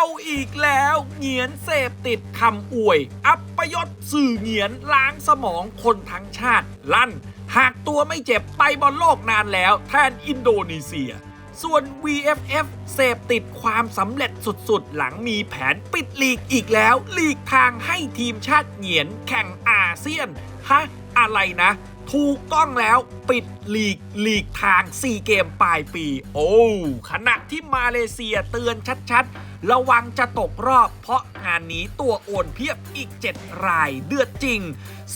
อาอีกแล้วเหงียนเสพติดคำอวย อัปยศสื่อเหงียนล้างสมองคนทั้งชาติ ลั่น หากตัวไม่เจ็บไปบอลโลกนานแล้วแทนอินโดนีเซีย ส่วน VFF เสพติดความสำเร็จสุดๆ หลังมีแผนปิดลีกอีกแล้วลีกทางให้ทีมชาติเหงียนแข่งอาเซียนฮะอะไรนะ ถูกต้องแล้วปิดลีกลีกทาง 4 เกมปลายปี โอ้ขณะที่มาเลเซียเตือนชัดๆ ระวังจะตกรอบ เพราะงานนี้ตัวโอนเพียบอีก 7 รายเดือดจริง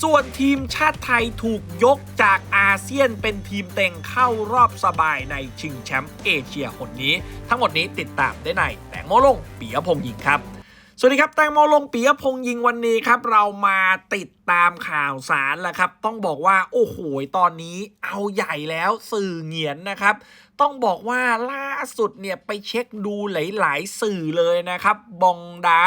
ส่วนทีมชาติไทยถูกยกจากอาเซียนเป็นทีมเต็งเข้ารอบสบายในชิงแชมป์เอเชียคนนี้ ทั้งหมดนี้ติดตามได้ในแตงโมลงปียพงษ์ยิงครับ สวัสดีครับ แตงโมลงปียพงยิงวันนี้ครับ เรามาติดตามข่าวสารแล้วครับ ต้องบอกว่า โอ้โห ตอนนี้เอาใหญ่แล้วสื่อเหงียนนะครับ ต้องบอกว่าล่าสุดเนี่ย ไปเช็คดูหลาย ๆ สื่อเลยนะครับ บองดา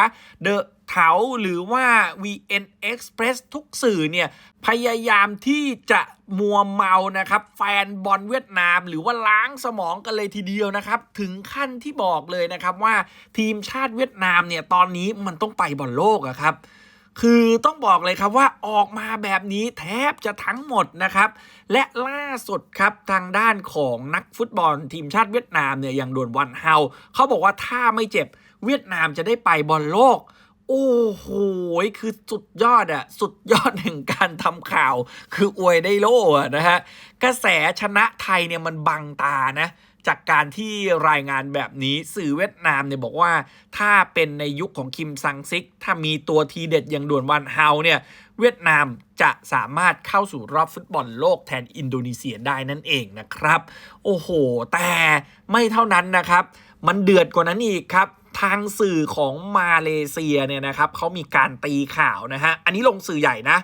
เดอะ เถาหรือว่า VN Express ทุกสื่อเนี่ยพยายามที่จะมัวเมานะครับ แฟนบอลเวียดนาม หรือว่าล้างสมองกันเลยทีเดียวนะครับ ถึงขั้นที่บอกเลยนะครับว่าทีมชาติเวียดนามเนี่ยตอนนี้มันต้องไปบอลโลกอะครับคือต้องบอกเลยครับว่าออกมาแบบนี้แทบจะทั้งหมดนะครับ และล่าสุดครับทางด้านของนักฟุตบอลทีมชาติเวียดนามเนี่ยอย่างด่วนวันเฮาเขาบอกว่าถ้าไม่เจ็บเวียดนามจะได้ไปบอลโลก โอ้โห คือสุดยอดอะสุดยอดแห่งการทำข่าว คืออวยได้โล่อะนะฮะ กระแสชนะไทยเนี่ยมันบังตานะ จากการที่รายงานแบบนี้สื่อเวียดนามเนี่ยบอกว่า ถ้าเป็นในยุคของคิมซังซิก ถ้ามีตัวทีเด็ดอย่างด่วนวันเฮาเนี่ย เวียดนามจะสามารถเข้าสู่รอบฟุตบอลโลกแทนอินโดนีเซียได้นั่นเองนะครับ โอ้โห แต่ไม่เท่านั้นนะครับ มันเดือดกว่านั้นอีกครับ ทางสื่อของมาเลเซียเนี่ยนะครับเขามีการตีข่าวนะฮะอันนี้ลงสื่อใหญ่นะ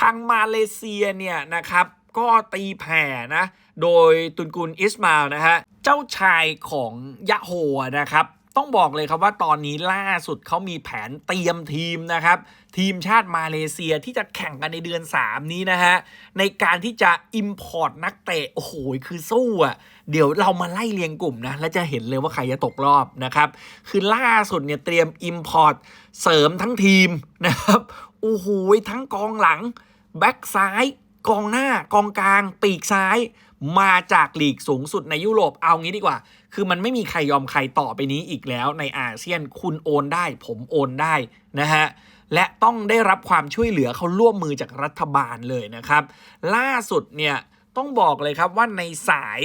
ทางมาเลเซียเนี่ยนะครับก็ตีแผ่นะ โดยตุนกุลอิสมาลนะฮะ เจ้าชายของยะโฮนะครับ ต้องบอกเลยครับว่าตอนนี้ล่าสุดเขามีแผนเตรียมทีมนะครับ ทีมชาติมาเลเซียที่จะแข่งกันในเดือน 3 นี้นะฮะ ในการที่จะ Import นักเตะ โอ้โห คือสู้อะเดี๋ยวเรามาไล่เรียงกลุ่มนะ แล้วจะเห็นเลยว่าใครจะตกรอบนะครับ คือล่าสุดเนี่ยเตรียม Import เสริมทั้งทีมนะครับ โอ้โห ทั้งกองหลัง แบ็กซ้าย กองหน้ากองกลาง ปีกซ้าย มาจากลีกสูงสุดในยุโรปเอางี้ดีกว่า คือมันไม่มีใครยอมใครต่อไปนี้อีกแล้วในอาเซียนคุณโอนได้ ผมโอนได้นะฮะและต้องได้รับความช่วยเหลือเขาร่วมมือจากรัฐบาลเลยนะครับ ล่าสุดเนี่ยต้องบอกเลยครับว่าในสาย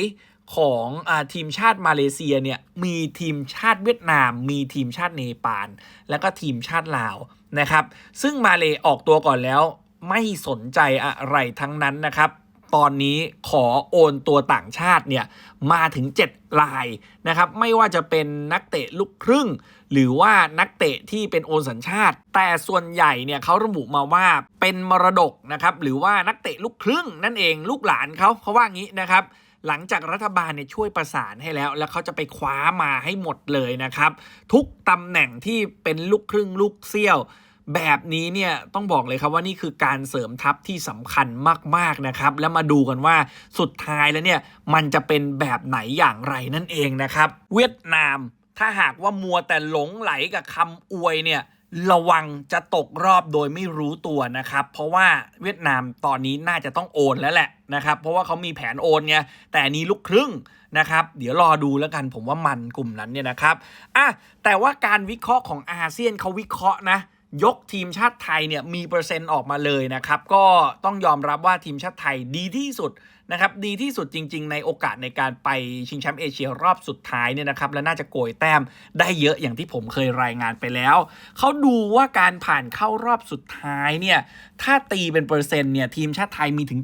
ของอทีมชาติมาเลเซียเนี่ยมีทีมชาติเวียดนาม มีทีมชาติเนปาลแล้วก็ทีมชาติลาวนะครับ ซึ่งมาเลออกตัวก่อนแล้วไม่สนใจอะไรทั้งนั้นนะครับ ตอนนี้ขอโอนตัวต่างชาติเนี่ยมาถึง 7 ลายนะครับไม่ว่าจะเป็นนักเตะลูกครึ่ง หรือว่านักเตะที่เป็นโอนสัญชาติ แต่ส่วนใหญ่เนี่ยเขาระบุมาว่าเป็นมรดกนะครับหรือว่านักเตะลูกครึ่งนั่นเองลูกหลานเขาเขาว่างี้นะครับหลังจากรัฐบาลเนี่ยช่วยประสานให้แล้ว แล้วเขาจะไปคว้ามาให้หมดเลยนะครับ ทุกตำแหน่งที่เป็นลูกครึ่งลูกเซี่ยว แบบนี้เนี่ยต้องบอกเลยครับว่านี่คือการเสริมทัพที่สำคัญมากๆนะครับ แล้วมาดูกันว่าสุดท้ายแล้วเนี่ยมันจะเป็นแบบไหนอย่างไรนั่นเองนะครับ เวียดนามถ้าหากว่ามัวแต่หลงไหลกับคำอวยเนี่ยระวังจะตกรอบโดยไม่รู้ตัวนะครับ เพราะว่าเวียดนามตอนนี้น่าจะต้องโอนแล้วแหละนะครับ เพราะว่าเขามีแผนโอนไงแต่นนี้ลูกครึ่งนะครับ เดี๋ยวรอดูแล้วกันผมว่ามันกลุ่มนั้นเนี่ยนะครับอะแต่ว่าการวิเคราะห์ของอาเซียนเขาวิเคราะห์นะ ยกทีมชาติไทยเนี่ยมีเปอร์เซ็นต์ออกมาเลยนะครับ ก็ต้องยอมรับว่าทีมชาติไทยดีที่สุดนะครับ ดีที่สุดจริง ๆ ในโอกาสในการไปชิงแชมป์เอเชียรอบสุดท้ายเนี่ยนะครับ และน่าจะโกยแต้มได้เยอะอย่างที่ผมเคยรายงานไปแล้ว เขาดูว่าการผ่านเข้ารอบสุดท้ายเนี่ย ถ้าตีเป็นเปอร์เซ็นต์เนี่ยทีมชาติไทยมีถึง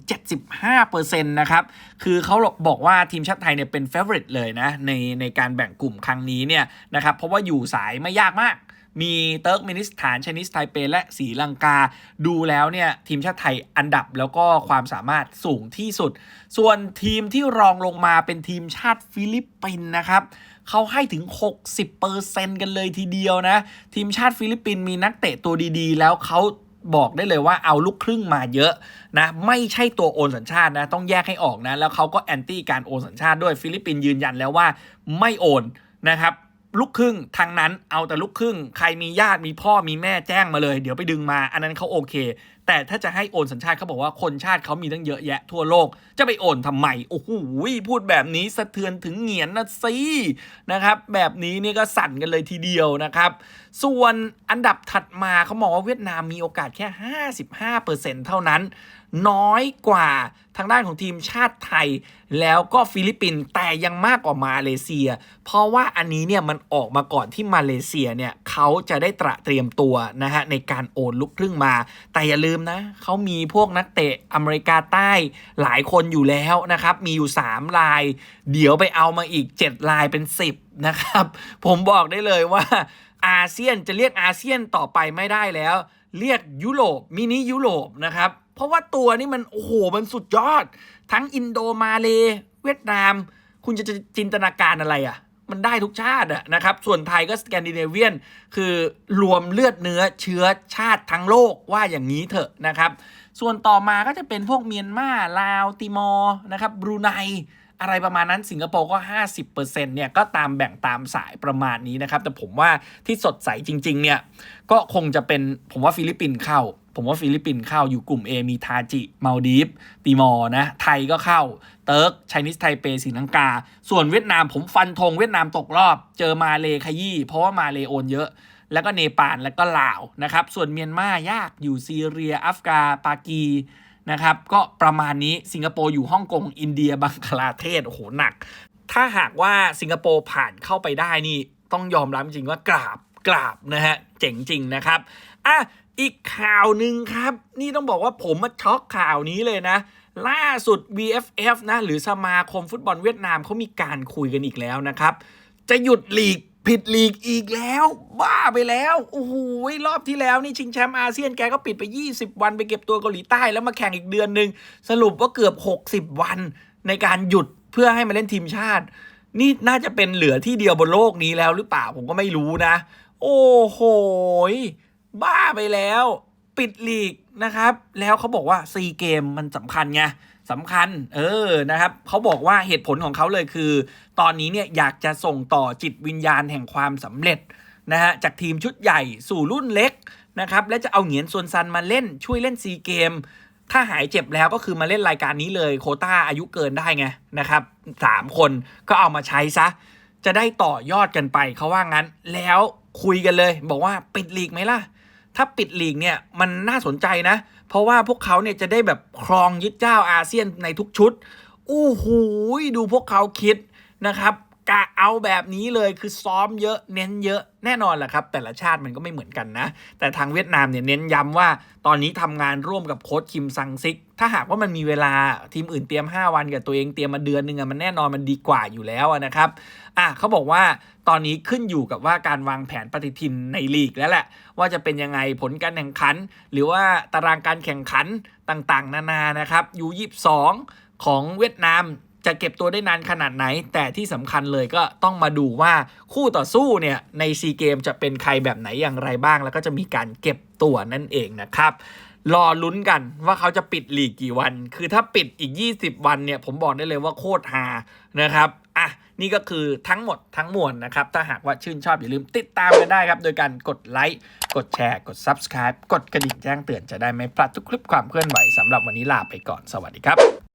75%นะครับ คือเขาบอกว่าทีมชาติไทยเนี่ยเป็นเฟเวอร์ริทเลยนะในในการแบ่งกลุ่มครั้งนี้เนี่ยนะครับ เพราะว่าอยู่สายไม่ยากมาก มีเติร์กมินิสถานชนิสไทเป และสีลังกา ดูแล้วเนี่ยทีมชาติไทยอันดับแล้วก็ความสามารถสูงที่สุด ส่วนทีมที่รองลงมาเป็นทีมชาติฟิลิปปินส์นะครับเขาให้ถึง 60%กันเลยทีเดียวนะ ทีมชาติฟิลิปปินส์มีนักเตะตัวดีๆ แล้วเขาบอกได้เลยว่าเอาลูกครึ่งมาเยอะนะไม่ใช่ตัวโอนสัญชาตินะต้องแยกให้ออกนะ แล้วเขาก็แอนตี้การโอนสัญชาติด้วยฟิลิปปินส์ยืนยันแล้วว่าไม่โอนนะครับ ลูกครึ่งทางนั้นเอาแต่ลูกครึ่ง ใครมีญาติมีพ่อมีแม่แจ้งมาเลย เดี๋ยวไปดึงมา อันนั้นเขาโอเคแต่ถ้าจะให้โอนสัญชาติเขาบอกว่าคนชาติเขามีตั้งเยอะแยะทั่วโลก จะไปโอนทำไม โอ้โหพูดแบบนี้สะเทือนถึงเหงียนนะสินะครับ แบบนี้นี่ก็สั่นกันเลยทีเดียวนะครับ ส่วนอันดับถัดมาเขามองว่าเวียดนามมีโอกาสแค่ 55%เท่านั้น น้อยกว่าทางด้านของทีมชาติไทย แล้วก็ฟิลิปปินส์แต่ยังมากกว่ามาเลเซีย เพราะว่าอันนี้เนี่ยมันออกมาก่อนที่มาเลเซียเนี่ยเขาจะได้ตระเตรียมตัวนะฮะในการโอนลูกครึ่งมาแต่อย่าลืมนะเขามีพวกนักเตะอเมริกาใต้หลายคนอยู่แล้วนะครับ มีอยู่ 3 ลาย เดี๋ยวไปเอามาอีก 7 ลายเป็น 10 นะครับ ผมบอกได้เลยว่าอาเซียนจะเรียกอาเซียนต่อไปไม่ได้แล้ว เรียกยุโรปมินิยุโรปนะครับ เพราะว่าตัวนี้มันโอ้โหมันสุดยอด ทั้งอินโดมาเลเวียดนาม คุณจะจินตนาการอะไรอะ่ะ มันได้ทุกชาติะนะครับ ส่วนไทยก็สแกนดิเนเวียน คือรวมเลือดเนื้อเชื้อชาติทั้งโลกว่าอย่างนี้เถอะนะครับ ส่วนต่อมาก็จะเป็นพวกเมียนมาลาวติมอร์นะครับบรูไนอะไรประมาณนั้นสิงคโปร์ก็ 50%เนี่ยก็ตามแบ่งตามสายประมาณนี้นะครับ แต่ผมว่าที่สดใสจริง ๆ เนี่ย ก็คงจะเป็นผมว่าฟิลิปปินส์เข้า ผมว่าฟิลิปปินส์เข้าอยู่กลุ่ม A มีทาจิมาลดีฟติมอร์นะ ไทยก็เข้า เติร์กไชนีสไทเปศรีลังกา ส่วนเวียดนามผมฟันธงเวียดนามตกรอบ เจอมาเลขยี้เพราะว่ามาเลโอนเยอะ แล้วก็เนปาลแล้วก็ลาวนะครับ ส่วนเมียนมายากอยู่ซีเรีย อัฟกาปากีนะครับก็ประมาณนี้สิงคโปร์อยู่ฮ่องกงอินเดียบังคลาเทศโอ้โหหนัก ถ้าหากว่าสิงคโปร์ผ่านเข้าไปได้นี่ต้องยอมรับจริงว่ากราบกราบนะฮะเจ๋งจริงนะครับอะ อีกข่าวหนึ่งครับ นี่ต้องบอกว่าผมมาช็อกข่าวนี้เลยนะ ล่าสุด VFF นะ หรือสมาคมฟุตบอลเวียดนามเขามีการคุยกันอีกแล้วนะครับ จะหยุดลีกผิดลีกอีกแล้ว บ้าไปแล้วโอ้โหรอบที่แล้วนี่ชิงแชมป์อาเซียนแกก็ปิดไป 20 วันไปเก็บตัวเกาหลีใต้แล้วมาแข่งอีกเดือนหนึ่งสรุปว่าเกือบ 60 วันในการหยุดเพื่อให้มาเล่นทีมชาติ นี่น่าจะเป็นเหลือที่เดียวบนโลกนี้แล้วหรือเปล่าผมก็ไม่รู้นะ โอ้โห บ้าไปแล้วปิดลีกนะครับ แล้วเขาบอกว่าซีเกมมันสำคัญไงสำคัญ เออนะครับเขาบอกว่าเหตุผลของเขาเลยคือ ตอนนี้เนี่ยอยากจะส่งต่อจิตวิญญาณแห่งความสำเร็จนะฮะจากทีมชุดใหญ่สู่รุ่นเล็กนะครับและจะเอาเหงียนซวนซันมาเล่นช่วยเล่นซีเกม ถ้าหายเจ็บแล้วก็คือมาเล่นรายการนี้เลยโคต้าอายุเกินได้ไงนะครับสามคนก็เอามาใช้ซะ จะได้ต่อยอดกันไปเขาว่างั้นแล้วคุยกันเลย บอกว่าปิดลีกไหมล่ะ ถ้าปิดลีกเนี่ยมันน่าสนใจนะ เพราะว่าพวกเขาเนี่ยจะได้แบบครองยึดเจ้าอาเซียนในทุกชุด อู้หูยดูพวกเขาคิดนะครับ กะเอาแบบนี้เลยคือซ้อมเยอะเน้นเยอะแน่นอนแหละครับ แต่ละชาติมันก็ไม่เหมือนกันนะ แต่ทางเวียดนามเนี่ยเน้นย้ำว่า ตอนนี้ทำงานร่วมกับโค้ชคิมซังซิก ถ้าหากว่ามันมีเวลาทีมอื่นเตรียม 5 วันกับตัวเองเตรียมมาเดือนหนึ่งอะมันแน่นอนมันดีกว่าอยู่แล้วนะครับอะเขาบอกว่าตอนนี้ขึ้นอยู่กับว่าการวางแผนปฏิทินในลีกแล้วแหละ ว่าจะเป็นยังไงผลการแข่งขัน หรือว่าตารางการแข่งขันต่างๆ นานานะครับยูยี่สองของเวียดนาม จะเก็บตัวได้นานขนาดไหน แต่ที่สำคัญเลยก็ต้องมาดูว่าคู่ต่อสู้เนี่ยในซีเกมจะเป็นใครแบบไหนอย่างไรบ้าง แล้วก็จะมีการเก็บตัวนั่นเองนะครับรอลุ้นกันว่าเขาจะปิดลีกกี่วัน คือถ้าปิดอีก 20 วันเนี่ย ผมบอกได้เลยว่าโคตรฮานะครับ อะ นี่ก็คือทั้งหมดทั้งมวลนะครับ ถ้าหากว่าชื่นชอบอย่าลืมติดตามกันได้ครับ โดยการกดไลค์ กดแชร์ กด Subscribe กดกระดิ่งแจ้งเตือนจะได้ไม่พลาดทุกคลิปความเคลื่อนไหวสำหรับวันนี้ลาไปก่อน สวัสดีครับ